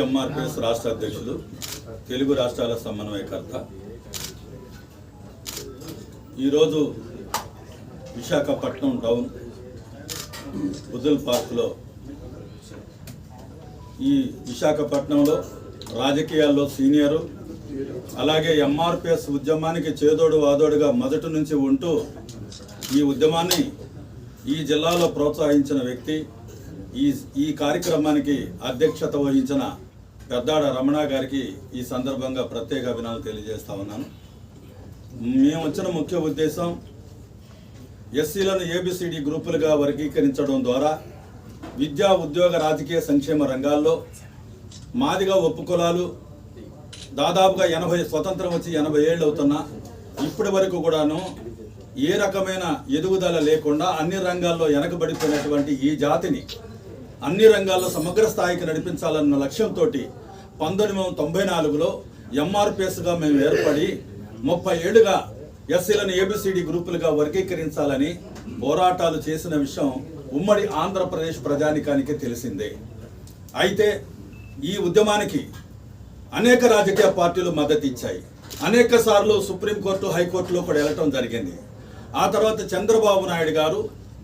ఎంఆర్పిఎస్ రాష్ట్ర అధ్యక్షులు తెలుగు రాష్ట్రాల సమన్వయకర్త. ఈరోజు విశాఖపట్నం టౌన్ బుద్ధుల్ పార్క్లో ఈ విశాఖపట్నంలో రాజకీయాల్లో సీనియరు అలాగే ఎంఆర్పిఎస్ ఉద్యమానికి చేదోడు వాదోడుగా మొదటి నుంచి ఉంటూ ఈ ఉద్యమాన్ని ఈ జిల్లాలో ప్రోత్సహించిన వ్యక్తి ఈ ఈ కార్యక్రమానికి అధ్యక్షత వహించిన పెద్దాడ రమణ గారికి ఈ సందర్భంగా ప్రత్యేక అభినందనలు తెలియజేస్తా ఉన్నాను. మేము వచ్చిన ముఖ్య ఉద్దేశం ఎస్సీలను ఏబిసిడి గ్రూపులుగా వర్గీకరించడం ద్వారా విద్యా ఉద్యోగ రాజకీయ సంక్షేమ రంగాల్లో మాదిగా ఒప్పుకులాలు దాదాపుగా ఎనభై స్వతంత్రం వచ్చి ఎనభై ఏళ్ళు అవుతున్నా ఇప్పటి వరకు కూడాను ఏ రకమైన ఎదుగుదల లేకుండా అన్ని రంగాల్లో వెనకబడిపోయినటువంటి ఈ జాతిని అన్ని రంగాల్లో సమగ్ర స్థాయికి నడిపించాలన్న లక్ష్యంతో పంతొమ్మిది వందల తొంభై నాలుగులో ఎంఆర్పిఎస్గా మేము ఏర్పడి ముప్పై ఏడుగా ఎస్సీలను ఏబిసిడి గ్రూపులుగా వర్గీకరించాలని పోరాటాలు చేసిన విషయం ఉమ్మడి ఆంధ్రప్రదేశ్ ప్రజానికానికి తెలిసిందే. అయితే ఈ ఉద్యమానికి అనేక రాజకీయ పార్టీలు మద్దతు ఇచ్చాయి. అనేక సార్లు సుప్రీంకోర్టు హైకోర్టులో కూడా వెళ్ళటం జరిగింది. ఆ తర్వాత చంద్రబాబు నాయుడు గారు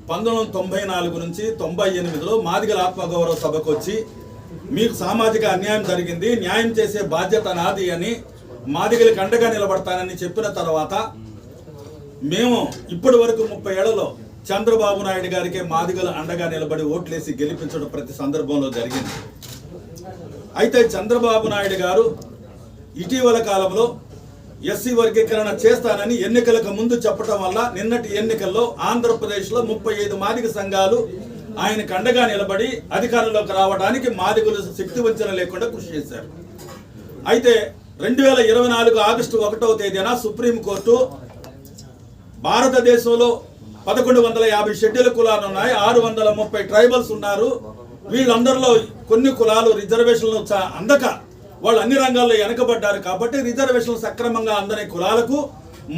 పంతొమ్మిది వందల తొంభై నాలుగు నుంచి తొంభై ఎనిమిదిలో మాదిగల ఆత్మగౌరవ సభకు వచ్చి మీకు సామాజిక అన్యాయం జరిగింది న్యాయం చేసే బాధ్యత నాది అని మాదిగలకి అండగా నిలబడతానని చెప్పిన తర్వాత మేము ఇప్పటి వరకు ముప్పై ఏళ్ళలో చంద్రబాబు నాయుడు గారికి మాదిగల అండగా నిలబడి ఓట్లేసి గెలిపించడం ప్రతి సందర్భంలో జరిగింది. అయితే చంద్రబాబు నాయుడు గారు ఇటీవల కాలంలో ఎస్సీ వర్గీకరణ చేస్తానని ఎన్నికలకు ముందు చెప్పడం వల్ల నిన్నటి ఎన్నికల్లో ఆంధ్రప్రదేశ్లో ముప్పై ఐదు మాదిక సంఘాలు ఆయనకు అండగా నిలబడి అధికారంలోకి రావడానికి మాదిగులు శక్తి వంచన లేకుండా కృషి చేశారు. అయితే రెండు వేల ఇరవై నాలుగు ఆగస్టు ఒకటవ తేదీన సుప్రీంకోర్టు భారతదేశంలో పదకొండు వందల యాభై షెడ్యూల్ కులాలు ఉన్నాయి ఆరు వందల ముప్పై ట్రైబల్స్ ఉన్నారు. వీళ్ళందరిలో కొన్ని కులాలు రిజర్వేషన్లు అందక వాళ్ళు అన్ని రంగాల్లో వెనకబడ్డారు కాబట్టి రిజర్వేషన్లు సక్రమంగా అందని కులాలకు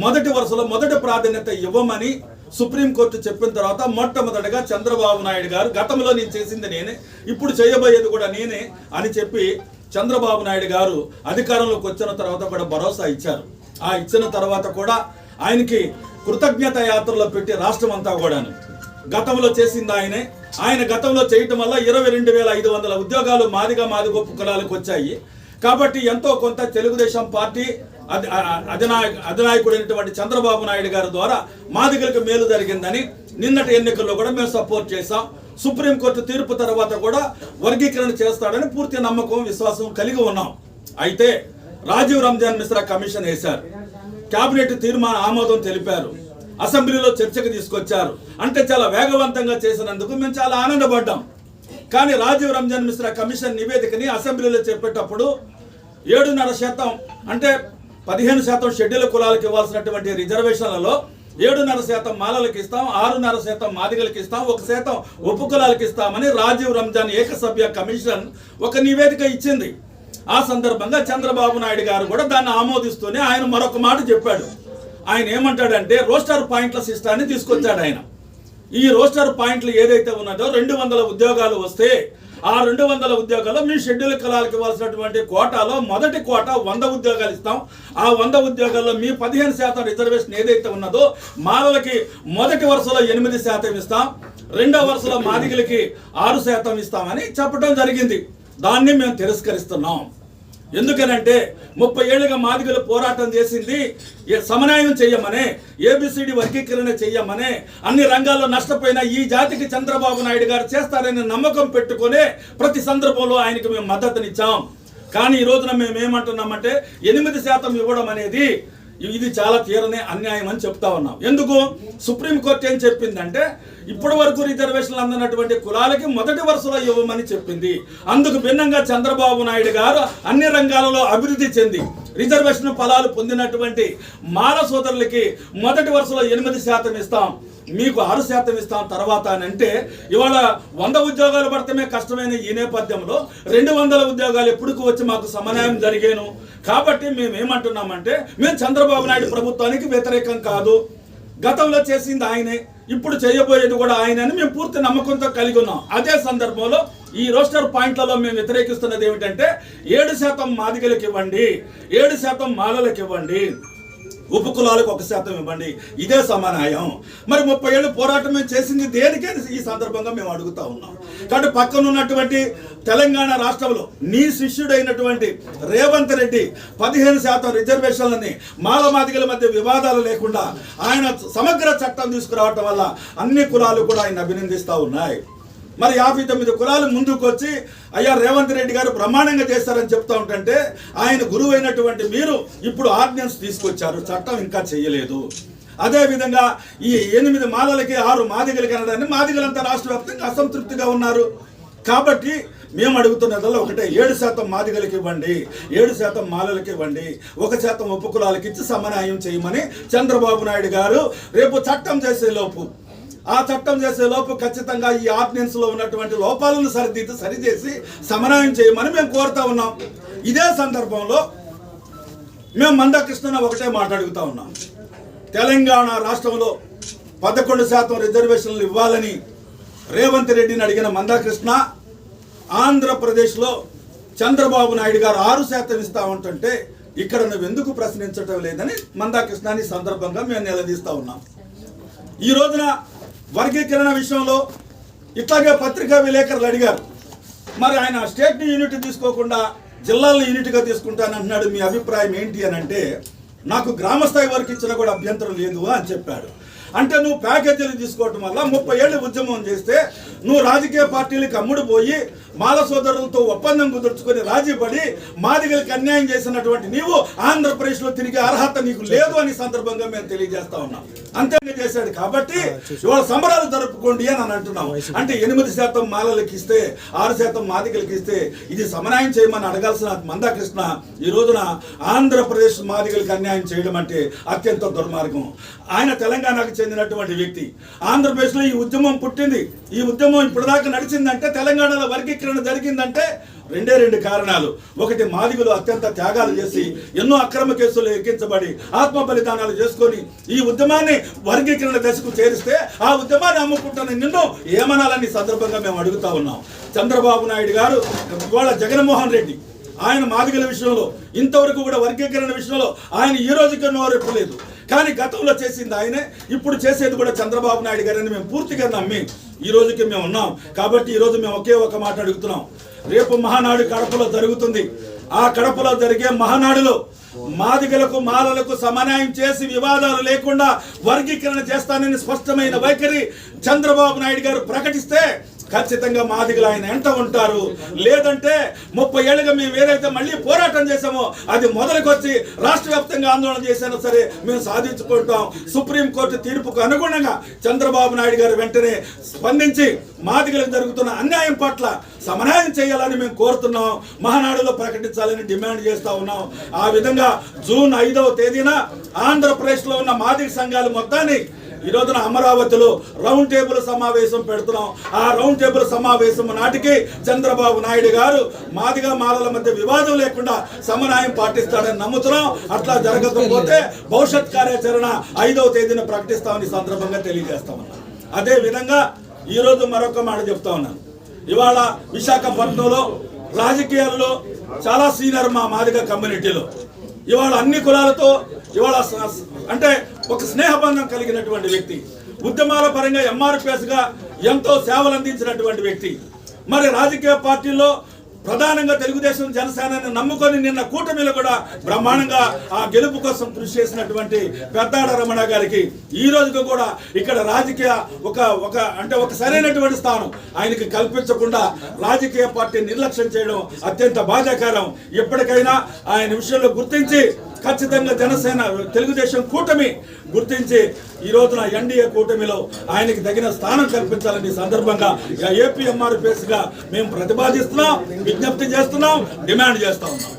మొదటి వరుసలో మొదటి ప్రాధాన్యత ఇవ్వమని సుప్రీంకోర్టు చెప్పిన తర్వాత మొట్టమొదటిగా చంద్రబాబు నాయుడు గారు గతంలో నేను చేసింది నేనే ఇప్పుడు చేయబోయేది కూడా నేనే అని చెప్పి చంద్రబాబు నాయుడు గారు అధికారంలోకి వచ్చిన తర్వాత కూడా భరోసా ఇచ్చారు. ఆ ఇచ్చిన తర్వాత కూడా ఆయనకి కృతజ్ఞత యాత్రలో పెట్టి రాష్ట్రం అంతా కూడాను. గతంలో చేసింది ఆయనే. ఆయన గతంలో చేయటం వల్ల ఇరవై రెండు వేల ఐదు వందల ఉద్యోగాలు మాదిగా మాది కులాలకు వచ్చాయి. కాబట్టి ఎంతో కొంత తెలుగుదేశం పార్టీ అధి- అధినాయకుడైనటువంటి చంద్రబాబు నాయుడు గారి ద్వారా మాదిగలకు మేలు జరిగిందని నిన్నటి ఎన్నికల్లో కూడా మేము సపోర్ట్ చేశాం. సుప్రీంకోర్టు తీర్పు తర్వాత కూడా వర్గీకరణ చేస్తాడని పూర్తి నమ్మకం విశ్వాసం కలిగి ఉన్నాం. అయితే రాజీవ్ రంజాన్ మిశ్రా కమిషన్ వేశారు. కేబినెట్ తీర్మాన ఆమోదం తెలిపారు. అసెంబ్లీలో చర్చకు తీసుకొచ్చారు. అంటే చాలా వేగవంతంగా చేసినందుకు మేము చాలా ఆనందపడ్డాం. కానీ రాజీవ్ రంజాన్ మిశ్రా కమిషన్ నివేదికని అసెంబ్లీలో చెప్పేటప్పుడు ఏడున్నర శాతం అంటే పదిహేను శాతం షెడ్యూల్ కులాలకు ఇవ్వాల్సినటువంటి రిజర్వేషన్లలో ఏడున్నర శాతం మాలలకు ఇస్తాం ఆరున్నర శాతం మాదిగలకు ఇస్తాం ఒక శాతం ఉపకులాలకు ఇస్తామని రాజీవ్ రంజాన్ ఏకసభ్య కమిషన్ ఒక నివేదిక ఇచ్చింది. ఆ సందర్భంగా చంద్రబాబు నాయుడు గారు కూడా దాన్ని ఆమోదిస్తూనే ఆయన మరొక మాట చెప్పాడు. ఆయన ఏమంటాడంటే రోస్టర్ పాయింట్ల సిస్టాన్ని తీసుకొచ్చాడు ఆయన. ఈ రోస్టర్ పాయింట్లు ఏదైతే ఉన్నదో రెండు వందల ఉద్యోగాలు వస్తే ఆ రెండు వందల ఉద్యోగాల్లో మీ షెడ్యూల్ కులాలకు ఇవ్వాల్సినటువంటి కోటాలో మొదటి కోట వంద ఉద్యోగాలు ఇస్తాం. ఆ వంద ఉద్యోగాల్లో మీ పదిహేను శాతం రిజర్వేషన్ ఏదైతే ఉన్నదో మాలలకి మొదటి వరుసలో ఎనిమిది శాతం ఇస్తాం. రెండో వరుసలో మాదిగలకి ఆరు శాతం ఇస్తామని చెప్పడం జరిగింది. దాన్ని మేము తిరస్కరిస్తున్నాం. ఎందుకనంటే ముప్పై ఏళ్ళుగా మాదిగలు పోరాటం చేసింది. సమన్వయం చెయ్యమనే ఏబిసిడి వర్గీకరణ చెయ్యమనే అన్ని రంగాల్లో నష్టపోయిన ఈ జాతికి చంద్రబాబు నాయుడు గారు చేస్తారని నమ్మకం పెట్టుకునే ప్రతి సందర్భంలో ఆయనకు మేము మద్దతునిచ్చాం. కానీ ఈ రోజున మేము ఏమంటున్నామంటే ఎనిమిది శాతం ఇవ్వడం అనేది ఇది చాలా తీరనే అన్యాయం అని చెప్తా ఉన్నాం. ఎందుకు? సుప్రీంకోర్టు ఏం చెప్పిందంటే ఇప్పటి వరకు రిజర్వేషన్లు అందనటువంటి కులాలకి మొదటి వరుసలో ఇవ్వమని చెప్పింది. అందుకు భిన్నంగా చంద్రబాబు నాయుడు గారు అన్ని రంగాలలో అభివృద్ధి చెంది రిజర్వేషన్ ఫలాలు పొందినటువంటి మాల సోదరులకి మొదటి వరుసలో ఎనిమిది శాతం ఇస్తాం. మీకు ఆరు శాతం ఇస్తాం తర్వాత అని అంటే ఇవాళ వంద ఉద్యోగాలు పడటమే కష్టమైన ఈ నేపథ్యంలో రెండు వందల ఉద్యోగాలు ఎప్పుడుకు వచ్చి మాకు సమన్వయం జరిగాను? కాబట్టి మేము ఏమంటున్నామంటే మేము చంద్రబాబు నాయుడు ప్రభుత్వానికి వ్యతిరేకం కాదు. గతంలో చేసింది ఆయనే ఇప్పుడు చేయబోయేది కూడా ఆయన అని మేము పూర్తి నమ్మకంతో కలిగి ఉన్నాం. అదే సందర్భంలో ఈ రోస్టర్ పాయింట్లలో మేము వ్యతిరేకిస్తున్నది ఏమిటంటే ఏడు శాతం మాదిగలకు ఇవ్వండి ఏడు శాతం మాలలకు ఇవ్వండి. ఉప కులాలకు ఒక శాతం ఇవ్వండి. ఇదే సమానాయం. మరి ముప్పై ఏళ్ళు పోరాటం మేము చేసింది దేనికే ఈ సందర్భంగా మేము అడుగుతా ఉన్నాం. కాబట్టి పక్కన ఉన్నటువంటి తెలంగాణ రాష్ట్రంలో నీ శిష్యుడైనటువంటి రేవంత్ రెడ్డి పదిహేను శాతం రిజర్వేషన్లని మాలమాదిగల మధ్య వివాదాలు లేకుండా ఆయన సమగ్ర చట్టం తీసుకురావటం వల్ల అన్ని కులాలు కూడా ఆయన అభినందిస్తూ ఉన్నాయి. మరి యాభై తొమ్మిది కులాలు ముందుకు వచ్చి అయ్యా రేవంత్ రెడ్డి గారు బ్రహ్మాండంగా చేస్తారని చెప్తా ఉంటుంటే ఆయన గురువు అయినటువంటి మీరు ఇప్పుడు ఆర్డినెన్స్ తీసుకొచ్చారు. చట్టం ఇంకా చేయలేదు. అదేవిధంగా ఈ ఎనిమిది మాలలకి ఆరు మాదిగలకి అనడాన్ని మాదిగలంతా రాష్ట్ర వ్యాప్తంగా అసంతృప్తిగా ఉన్నారు. కాబట్టి మేము అడుగుతున్నదల్లా ఒకటే ఏడు శాతం మాదిగలకి ఇవ్వండి ఏడు శాతం మాలలకి ఇవ్వండి ఒక శాతం ఉపకులాలకి ఇచ్చి సమన్యాయం చేయమని చంద్రబాబు నాయుడు గారు రేపు చట్టం చేసేలోపు ఆ చట్టం చేసే లోపు ఖచ్చితంగా ఈ ఆర్డినెన్స్లో ఉన్నటువంటి లోపాలను సరిదిద్ది సరిచేసి సమన్వయం చేయమని మేము కోరుతా ఉన్నాం. ఇదే సందర్భంలో మేము మందకృష్ణ ఒకటే మాట్లాడుగుతా ఉన్నాం. తెలంగాణ రాష్ట్రంలో పదకొండు శాతం రిజర్వేషన్లు ఇవ్వాలని రేవంత్ రెడ్డిని అడిగిన మందాకృష్ణ ఆంధ్రప్రదేశ్లో చంద్రబాబు నాయుడు గారు ఆరు శాతం ఇస్తా ఉంటుంటే ఇక్కడ నువ్వు ఎందుకు ప్రశ్నించటం లేదని మందాకృష్ణని సందర్భంగా మేము నిలదీస్తా ఉన్నాం. ఈ రోజున వర్గీకరణ విషయంలో ఇట్లాగే పత్రికా విలేకరులు అడిగారు. మరి ఆయన స్టేట్ని యూనిట్ తీసుకోకుండా జిల్లాలను యూనిట్గా తీసుకుంటానంటున్నాడు మీ అభిప్రాయం ఏంటి అని అంటే నాకు గ్రామ స్థాయి వరకు ఇచ్చినా కూడా అభ్యంతరం లేదు అని చెప్పాడు. అంటే నువ్వు ప్యాకేజీలు తీసుకోవటం వల్ల ముప్పై ఏళ్ళు ఉద్యమం చేస్తే నువ్వు రాజకీయ పార్టీలకు అమ్ముడు పోయి మాల సోదరులతో ఒప్పందం కుదుర్చుకొని రాజీ పడి మాదిగలకు అన్యాయం చేసినటువంటి నీవు ఆంధ్రప్రదేశ్లో తిరిగే అర్హత నీకు లేదు అని సందర్భంగా మేము తెలియజేస్తా ఉన్నాం. అంతే చేశాడు కాబట్టి ఇవాళ సంబరాలు జరుపుకోండి అని అంటున్నాం. అంటే ఎనిమిది శాతం మాలలకు ఇస్తే ఆరు శాతం మాదిగలకు ఇస్తే ఇది సమన్వయం చేయమని అడగాల్సిన మందాకృష్ణ ఈ రోజున ఆంధ్రప్రదేశ్ మాదిగలకు అన్యాయం చేయడం అంటే అత్యంత దుర్మార్గం. ఆయన తెలంగాణకు చెందినటువంటి వ్యక్తి. ఆంధ్రప్రదేశ్లో ఈ ఉద్యమం పుట్టింది. ఈ ఉద్యమం ఇప్పటిదాకా నడిచిందంటే తెలంగాణలో వర్గీకరణ జరిగిందంటే రెండే రెండు కారణాలు. ఒకటి మాదిగులు అత్యంత త్యాగాలు చేసి ఎన్నో అక్రమ కేసులు ఎక్కించబడి ఆత్మ బలిదానాలు చేసుకొని ఈ ఉద్యమాన్ని వర్గీకరణ దశకు చేరిస్తే ఆ ఉద్యమాన్ని అమ్ముకుంటున్న నిన్ను ఏమనాలని సందర్భంగా మేము అడుగుతా ఉన్నాం. చంద్రబాబు నాయుడు గారు ఇవాళ జగన్మోహన్ రెడ్డి ఆయన మాదిగల విషయంలో ఇంతవరకు కూడా వర్గీకరణ విషయంలో ఆయన ఈ రోజుకి నోరెప్పలేదు. కానీ గతంలో చేసింది ఆయనే ఇప్పుడు చేసేది కూడా చంద్రబాబు నాయుడు గారని మేము పూర్తిగా నమ్మి ఈ రోజుకి మేము ఉన్నాం. కాబట్టి ఈరోజు మేము ఒకే ఒక మాట అడుగుతున్నాం. రేపు మహానాడు కడపలో జరుగుతుంది. ఆ కడపలో జరిగే మహానాడులో మాదిగలకు మాలలకు సమన్యాయం చేసి వివాదాలు లేకుండా వర్గీకరణ చేస్తానని స్పష్టమైన వైఖరి చంద్రబాబు నాయుడు గారు ప్రకటిస్తే ఖచ్చితంగా మాదిగలు ఆయన ఎంట ఉంటారు? లేదంటే ముప్పై ఏళ్ళుగా మేము ఏదైతే మళ్ళీ పోరాటం చేశామో అది మొదలుకొచ్చి రాష్ట్ర వ్యాప్తంగా ఆందోళన చేసినా సరే మేము సాధించుకుంటాం. సుప్రీంకోర్టు తీర్పుకు అనుగుణంగా చంద్రబాబు నాయుడు గారు వెంటనే స్పందించి మాదిగలకు జరుగుతున్న అన్యాయం పట్ల సమన్వయం చేయాలని మేము కోరుతున్నాం. మహానాడులో ప్రకటించాలని డిమాండ్ చేస్తా ఉన్నాం. ఆ విధంగా జూన్ ఐదవ తేదీన ఆంధ్రప్రదేశ్లో ఉన్న మాదిగ సంఘాలు మొత్తాన్ని ఈ రోజున అమరావతిలో రౌండ్ టేబుల్ సమావేశం పెడుతున్నాం. ఆ రౌండ్ టేబుల్ సమావేశం నాటికి చంద్రబాబు నాయుడు గారు మాదిగా మాలల మధ్య వివాదం లేకుండా సమన్వయం పాటిస్తాడని నమ్ముతున్నాం. అట్లా జరగకపోతే భవిష్యత్ కార్యాచరణ ఐదవ తేదీన ప్రకటిస్తామని సందర్భంగా తెలియజేస్తామన్నా. అదే విధంగా ఈరోజు మరొక మాట చెప్తా ఉన్నాను. ఇవాళ విశాఖపట్నంలో రాజకీయాల్లో చాలా సీనియర్ మా మాదిగ కమ్యూనిటీలో. ఇవాళ అన్ని కులాలతో ఇవాళ అంటే ఒక స్నేహబంధం కలిగినటువంటి వ్యక్తి ఉద్యమాల పరంగా ఎంఆర్పిఎస్గా ఎంతో సేవలు అందించినటువంటి వ్యక్తి. మరి రాజకీయ పార్టీల్లో ప్రధానంగా తెలుగుదేశం జనసేనని నమ్ముకొని నిన్న కూటమిలో కూడా బ్రహ్మాండంగా ఆ గెలుపు కోసం కృషి చేసినటువంటి పెద్దాడ రమణ గారికి ఈ రోజుకు కూడా ఇక్కడ రాజకీయ ఒక ఒక అంటే ఒక సరైనటువంటి స్థానం. ఆయనకి కల్పించకుండా రాజకీయ పార్టీ నిర్లక్ష్యం చేయడం అత్యంత బాధాకరం. ఎప్పటికైనా ఆయన విషయంలో గుర్తించి ఖచ్చితంగా జనసేన తెలుగుదేశం కూటమి గుర్తించి ఈ రోజున ఎన్డీఏ కూటమిలో ఆయనకి తగిన స్థానం కల్పించాలని సందర్భంగా ఏపీఎంఆర్గా మేము ప్రతిపాదిస్తున్నాం విజ్ఞప్తి చేస్తున్నాం డిమాండ్ చేస్తా ఉన్నాం.